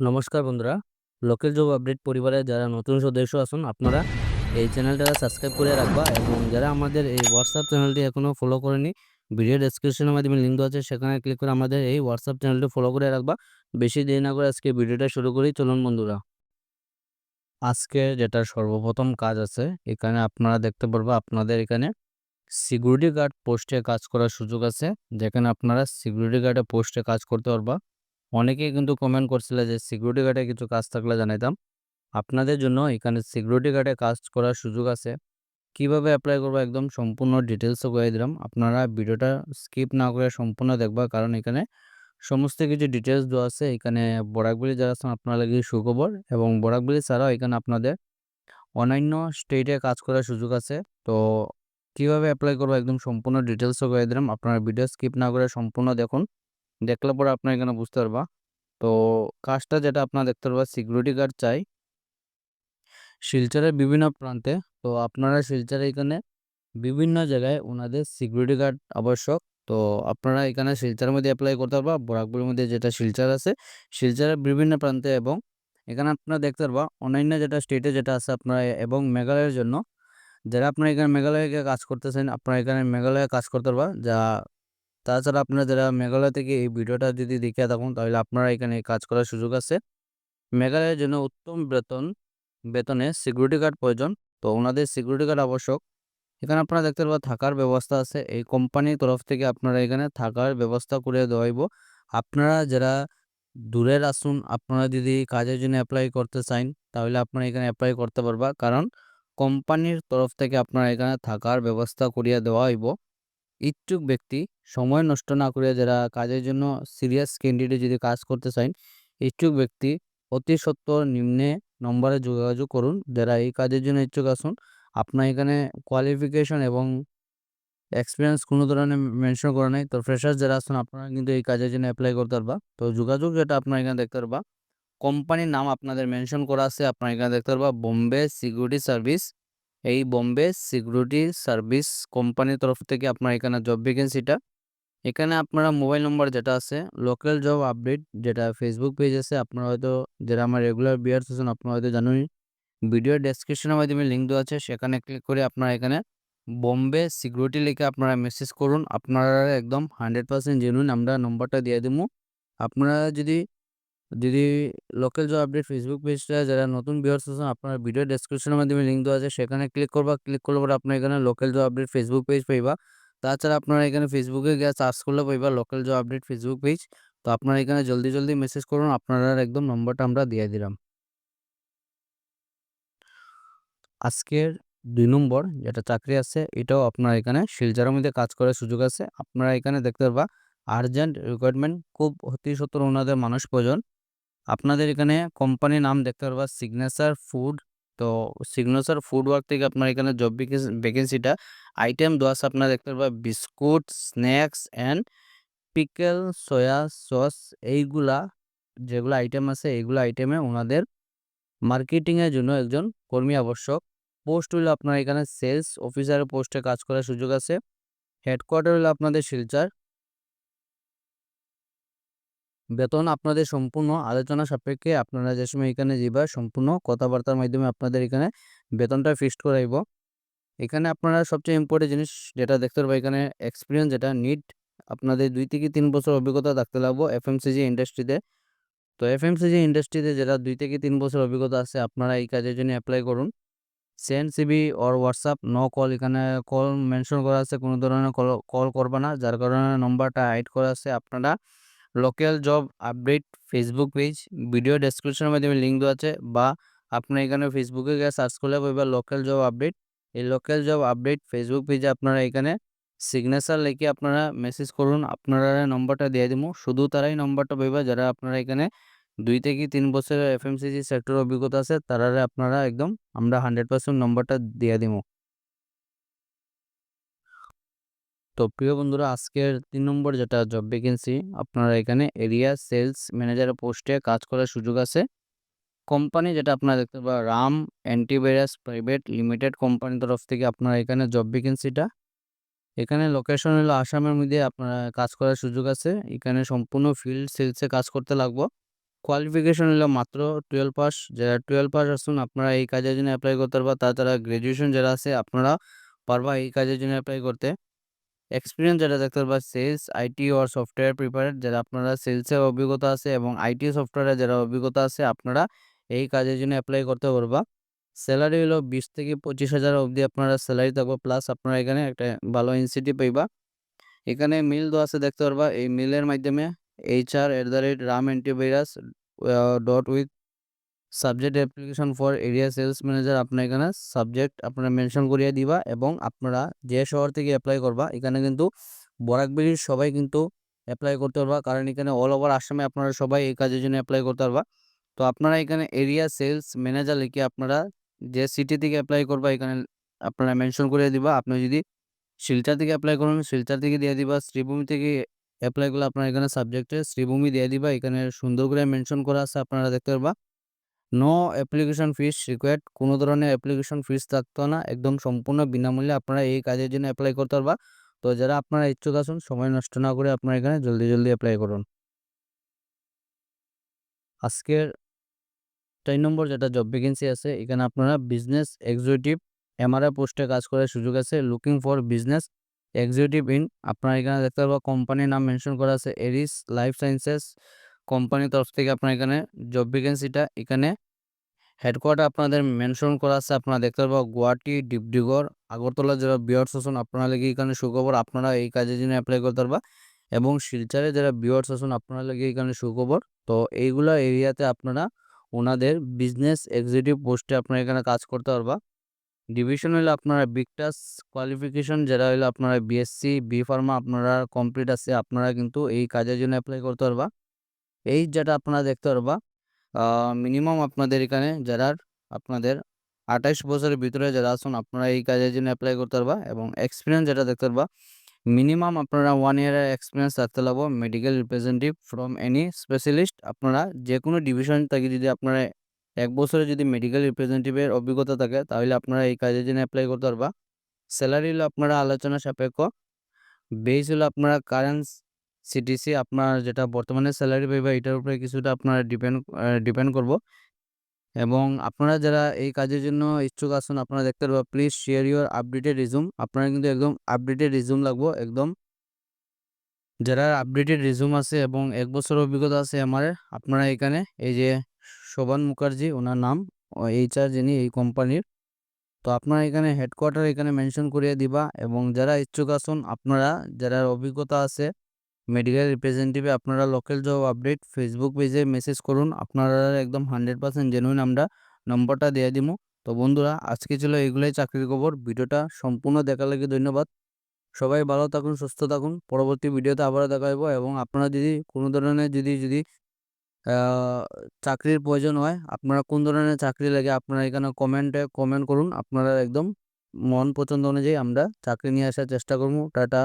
নমস্কার বন্ধুরা, local job update পরিবারের যারা নতুন সদস্য আসুন আপনারা এই চ্যানেলটা সাবস্ক্রাইব করে রাখবা এবং যারা আমাদের এই হোয়াটসঅ্যাপ চ্যানেলটি এখনও ফলো করেনি ভিডিও ডেসক্রিপশনের মাধ্যমে লিঙ্ক দেওয়া আছে, সেখানে ক্লিক করে আমাদের এই হোয়াটসঅ্যাপ চ্যানেলটি ফলো করে রাখবা। বেশি দেরি না করে আজকে ভিডিওটা শুরু করি, চলুন বন্ধুরা। আজকে যেটা সর্বপ্রথম কাজ আছে, এখানে আপনারা দেখতে পারব আপনাদের এখানে সিকিউরিটি গার্ড পোস্টে কাজ করার সুযোগ আছে, যেখানে আপনারা সিকিউরিটি গার্ডে পোস্টে কাজ করতে পারবা। অনেকেই কিন্তু কমেন্ট করছিল যে সিকিউরিটি গার্ডে কিছু কাজ থাকলে জানাইতাম। আপনাদের জন্য এখানে সিকিউরিটি গার্ডে কাজ করার সুযোগ আছে। কীভাবে অ্যাপ্লাই করব একদম সম্পূর্ণ ডিটেলসও করে দিলাম। আপনারা ভিডিওটা স্কিপ না করে সম্পূর্ণ দেখবা। কারণ এখানে সমস্ত কিছু ডিটেলস দেওয়া আছে। এখানে বরাকগুলি যারা আছেন, আপনার লাগে সুখবর। এবং বরাকগুলি ছাড়াও এখানে আপনাদের অন্যান্য স্টেটে কাজ করার সুযোগ আছে। তো কীভাবে অ্যাপ্লাই করব একদম সম্পূর্ণ ডিটেলসও করে দিলাম। আপনারা ভিডিও স্কিপ না করে সম্পূর্ণ দেখুন। দেখলে পরে আপনার এখানে বুঝতে পারবা। তো কাজটা যেটা আপনার দেখতে পারবা সিকিউরিটি গার্ড চাই। শিলচরের বিভিন্ন প্রান্তে, তো আপনারা শিলচরে এখানে বিভিন্ন জায়গায় ওনাদের সিকিউরিটি গার্ড আবশ্যক। তো আপনারা এখানে শিলচরের মধ্যে অ্যাপ্লাই করতে পারবা, বরাকপুরের মধ্যে যেটা শিলচর আছে, শিলচরের বিভিন্ন প্রান্তে এবং এখানে আপনারা দেখতে পারবা, অন্যান্য যেটা স্টেটে যেটা আছে আপনারা এবং মেঘালয়ের জন্য, যারা আপনারা এখানে মেঘালয়ে কাজ করতেছেন, আপনারা এখানে মেঘালয়ে কাজ করতে পারবা, যা তাছাড়া আপনারা যারা মেঘালয় থেকে এই ভিডিওটা যদি দেখে থাকুন, তাহলে আপনারা এখানে কাজ করার সুযোগ আছে। মেঘালয়ের জন্য উত্তম বেতন, বেতনে সিকিউরিটি গার্ড প্রয়োজন। তো ওনাদের সিকিউরিটি গার্ড আবশ্যক। এখানে আপনারা দেখতে পারবেন থাকার ব্যবস্থা আছে। এই কোম্পানির তরফ থেকে আপনারা এখানে থাকার ব্যবস্থা করে দেওয়াইব আপনারা যারা দূরের আসুন, আপনারা যদি কাজের জন্য অ্যাপ্লাই করতে চান, তাহলে আপনারা এখানে অ্যাপ্লাই করতে পারবা। কারণ কোম্পানির তরফ থেকে আপনারা এখানে থাকার ব্যবস্থা করিয়া দেওয়া হইব। ইচ্ছুক ব্যক্তি সময় নষ্ট না করে যারা কাজের জন্য সিরিয়াস ক্যান্ডিডেট যদি কাজ করতে চান, ইচ্ছুক ব্যক্তি অতি সত্বর নিম্নে নম্বরে যোগাযোগ করুন। যারা এই কাজের জন্য ইচ্ছুক আসুন আপনার এখানে কোয়ালিফিকেশন এবং এক্সপিরিয়েন্স কোনো ধরনের মেনশন করা নাই। তো ফ্রেশার যারা আসুন আপনারা কিন্তু এই কাজের জন্য অ্যাপ্লাই করতে পারবা। তো যোগাযোগ যেটা আপনার এখানে দেখতে পারবা কোম্পানির নাম আপনাদের মেনশন করা আছে, আপনার এখানে দেখতে পারবা বোম্বে সিকিউরিটি সার্ভিস এই বোম্বে সিকিউরিটি সার্ভিস কোম্পানির তরফ থেকে আপনার এখানে জব ভ্যাকেন্সিটা এখানে আপনারা মোবাইল নম্বর যেটা আছে লোকাল জব আপডেট যেটা ফেসবুক পেজ আছে, আপনারা হয়তো যারা আমার রেগুলার বিয়ার্স আছেন, আপনারা হয়তো জানুন ভিডিও ডেসক্রিপশনের মাধ্যমে লিঙ্ক দেওয়া আছে, সেখানে ক্লিক করে আপনারা এখানে বোম্বে সিকিউরিটি লিখে আপনারা মেসেজ করুন। আপনারা একদম হান্ড্রেড পার্সেন্ট জেনুইন আমরা নম্বরটা দিয়ে দেবো। আপনারা যদি যদি লোকাল জব আপডেট ফেসবুক পেজটা যারা নতুন ভিউয়ার্স আছেন, আপনারা ভিডিও ডেসক্রিপশনের মাধ্যমে লিঙ্ক দেওয়া আছে, সেখানে ক্লিক করবা ক্লিক করলে পরে আপনার এখানে local job update Facebook page পাইবা। তাছাড়া আপনারা এখানে ফেসবুকে গিয়ে সার্চ করলে পাইবা local job update Facebook page তো আপনারা এখানে জলদি জলদি মেসেজ করুন, আপনারা একদম নম্বরটা আমরা দিয়ে দিলাম। আজকের দুই নম্বর যেটা চাকরি আছে, এটাও আপনার এখানে শিলচারের মধ্যে কাজ করার সুযোগ আছে। আপনারা এখানে দেখতে পারবা আর্জেন্ট রিকোয়ারমেন্ট খুব অতি সত্তর ওনাদের মানুষ প্রয়োজন। আপনাদের এখানে কোম্পানির নাম দেখতে পারবা সিগনেচার ফুড তো সিগনেচার ফুড ওয়ার্ক থেকে আপনার এখানে জব ভ্যাকেন্সিটা আইটেম আছে আপনারা দেখতে পারবা biscuit snacks and pickle soya sauce এইগুলা, যেগুলো আইটেম আছে এইগুলো আইটেমে ওনাদের মার্কেটিংয়ের জন্য একজন কর্মী আবশ্যক। পোস্ট হলো আপনার এখানে সেলস অফিসারের পোস্টে কাজ করার সুযোগ আছে। হেডকোয়ার্টার হলো আপনাদের শিলচার। বেতন আপনাদের সম্পূর্ণ আলোচনা সাপেক্ষে আপনারা যে সময় এখানে যাবা সম্পূর্ণ কথাবার্তার মাধ্যমে আপনাদের এখানে বেতনটা ফিক্সড করাইব এখানে আপনারা সবচেয়ে ইম্পর্টেন্ট জিনিস যেটা দেখতে পারব এখানে এক্সপিরিয়েন্স যেটা নিট আপনাদের দুই থেকে তিন বছর অভিজ্ঞতা থাকতে লাগবো এফএমসিজি ইন্ডাস্ট্রিতে তো এফএমসিজি ইন্ডাস্ট্রিতে যেটা দুই থেকে তিন বছর অভিজ্ঞতা আছে, আপনারা এই কাজের জন্য অ্যাপ্লাই করুন। Send CV or WhatsApp no call এখানে কল মেনশন করা আছে, কোনো ধরনের কল কল করবে না, যার কারণে নম্বরটা হাইড করা আছে। আপনারা local job update Facebook page video ডেসক্রিপশনের মাধ্যমে লিঙ্ক দেওয়া আছে বা আপনার এখানে ফেসবুকে গিয়ে সার্চ করলে পাইবা লোকাল জব আপডেট এই লোকাল জব আপডেট ফেসবুক পেজে আপনারা এখানে সিগনেচার লিখে আপনারা মেসেজ করুন, আপনারা নম্বরটা দিয়ে দিব। শুধু তারাই নম্বরটা পাইবা, যারা আপনারা এখানে দুই থেকে তিন বছরের এফএমসিজি সেক্টর অভিজ্ঞতা আছে তারা আপনারা একদম আমরা হান্ড্রেড পার্সেন্ট নম্বরটা দিয়ে দিব। তো প্রিয় বন্ধুরা, আজকের তিন নম্বর যেটা জব ভ্যাকেন্সি আপনারা এখানে এরিয়া সেলস ম্যানেজার পোস্টে কাজ করার সুযোগ আছে। কোম্পানি যেটা আপনারা দেখতে পাবেন, রাম অ্যান্টিভাইরাস প্রাইভেট লিমিটেড কোম্পানির তরফ থেকে আপনারা এখানে জব ভ্যাকেন্সিটা এখানে লোকেশন হলো আসামের মধ্যে আপনারা কাজ করার সুযোগ আছে। এখানে সম্পূর্ণ ফিল্ড সেলসে কাজ করতে লাগবো। কোয়ালিফিকেশন হলো মাত্র টুয়েলভ পাস যারা টুয়েলভ পাস আসুন আপনারা এই কাজের জন্য অ্যাপ্লাই করতে পারবা। তাছাড়া গ্র্যাজুয়েশন যারা আছে, আপনারা পারবা এই কাজের জন্য অ্যাপ্লাই করতে। এক্সপিরিয়েন্স যেটা দেখতে পারবা sales IT or software prepared যারা আপনারা সেলসের অভিজ্ঞতা আছে এবং আইটি সফটওয়্যারে যারা অভিজ্ঞতা আছে, আপনারা এই কাজের জন্য অ্যাপ্লাই করতে পারবা। স্যালারি হলো বিশ থেকে পঁচিশ হাজার অবধি আপনারা স্যালারি থাকবে প্লাস আপনারা এখানে একটা ভালো ইনসিটিভ পাইবা। এখানে মিল দেওয়া আছে, দেখতে পারবা, এই মিলের মাধ্যমে H R at the rate Ram antivirus dot with subject application for area sales manager আপনার এখানে সাবজেক্ট আপনারা মেনশন করিয়ে দিবা এবং আপনারা যে শহর থেকে অ্যাপ্লাই করবা, এখানে কিন্তু বরাকবিলির সবাই কিন্তু অ্যাপ্লাই করতে পারবা। কারণ এখানে অল ওভার আসামে আপনারা সবাই এই কাজের জন্য অ্যাপ্লাই করতে পারবা। তো আপনারা এখানে এরিয়া সেলস ম্যানেজার লিখে আপনারা যে সিটি থেকে অ্যাপ্লাই করবা, এখানে আপনারা মেনশন করিয়ে দিবা। আপনি যদি শিলচর থেকে অ্যাপ্লাই করুন, শিলচর থেকে দিয়ে দিবা। শ্রীভূমি থেকে অ্যাপ্লাই করলে আপনার এখানে সাবজেক্টে শ্রীভূমি দিয়ে দিবা। এখানে সুন্দর করে মেনশন করা আছে, আপনারা দেখতে পারবা। নো অ্যাপ্লিকেশন ফিস রিকোয়ার্ড কোনো ধরনের অ্যাপ্লিকেশন ফিস থাকতো না। একদম সম্পূর্ণ বিনামূল্যে আপনারা এই কাজের জন্য অ্যাপ্লাই করতে পারবা। তো যারা আপনারা ইচ্ছুক আসুন সময় নষ্ট না করে আপনারা এখানে জলদি জলদি অ্যাপ্লাই করুন। আজকের চার নম্বর যেটা জব ভ্যাকেন্সি আছে, এখানে আপনারা বিজনেস এক্সিকিউটিভ এমআরআই পোস্টে কাজ করার সুযোগ আছে। Looking for business executive in আপনারা এখানে দেখতে পারবা কোম্পানির নাম মেনশন করা আছে এরিস লাইফ সায়েন্সেস কোম্পানির তরফ থেকে আপনার এখানে জব ভ্যাকেন্সিটা এখানে হেডকোয়ার্টার আপনাদের মেনশন করা আছে। আপনারা দেখতে পারবা গুয়াহাটি, ডিব্রুগড়, আগরতলা, যারা বিয়ার্স আছেন আপনারা লেগে এখানে সুখবর, আপনারা এই কাজের জন্য অ্যাপ্লাই করতে পারবা। এবং শিলচারে যারা বিয়ার্স আছেন আপনারা লেগে এখানে সুখবর। তো এইগুলা এরিয়াতে আপনারা ওনাদের বিজনেস এক্সিকিউটিভ পোস্টে আপনারা এখানে কাজ করতে পারবা। ডিভিশন হলো আপনারা বিগটাস কোয়ালিফিকেশন যারা হলো আপনারা বিএসসি বি ফার্মা আপনারা কমপ্লিট আছে, আপনারা কিন্তু এই কাজের জন্য অ্যাপ্লাই করতে পারবা। এই যেটা আপনারা দেখতে পারবা মিনিমাম আপনাদের এখানে যারা আপনাদের আঠাইশ বছরের ভিতরে যারা আছেন, আপনারা এই কাজের জন্য অ্যাপ্লাই করতে পারবা এবং এক্সপিরিয়েন্স যেটা দেখতে পারবা মিনিমাম আপনারা ওয়ান ইয়ারের এক্সপিরিয়েন্স রাখতে লাগবো medical representative from any specialist আপনারা যে কোনো ডিভিশন থেকে যদি আপনারা এক বছরে যদি মেডিকেল রিপ্রেজেন্টেটিভের অভিজ্ঞতা থাকে, তাহলে আপনারা এই কাজের জন্য অ্যাপ্লাই করতে পারবা। স্যালারি হলো আপনারা আলোচনা সাপেক্ষ বেস হলো আপনারা কারেন্ট সিটিসি আপনার যেটা বর্তমানে স্যালারি পাইবা এটার উপরে কিছুটা আপনারা ডিপেন্ড ডিপেন্ড করব। এবং আপনারা যারা এই কাজের জন্য ইচ্ছুক আছেন, আপনারা দেখতে পারবা please share your updated resume আপনারা কিন্তু একদম আপডেটেড রিজুম লাগবো, একদম। যারা আপডেটেড রিজুম আছে এবং এক বছর অভিজ্ঞতা আছে আমার, আপনারা এখানে এই যে শোভান মুখার্জি, ওনার নাম এইচআর যিনি এই কোম্পানির তো আপনারা এখানে হেডকোয়ার্টার এখানে মেনশন করিয়ে দিবা এবং যারা ইচ্ছুক আছেন, আপনারা যারা অভিজ্ঞতা আছে মেডিকেল রিপ্রেজেন্টেটিভে আপনারা লোকাল জব আপডেট ফেসবুক পেজে মেসেজ করুন। আপনারা একদম হান্ড্রেড পার্সেন্ট জেনুইন আমরা নম্বরটা দিয়ে দিব তো বন্ধুরা, আজকে ছিল এগুলোই চাকরির খবর। ভিডিওটা সম্পূর্ণ দেখার লাগে ধন্যবাদ। সবাই ভালো থাকুন, সুস্থ থাকুন। পরবর্তী ভিডিওতে আবারও দেখাবো এবং আপনারা যদি কোনো ধরনের যদি যদি চাকরির প্রয়োজন হয়, আপনারা কোন ধরনের চাকরি লাগে আপনারা এখানে কমেন্টে কমেন্ট করুন। আপনারা একদম মন পছন্দ অনুযায়ী আমরা চাকরি নিয়ে আসার চেষ্টা করব। টাটা।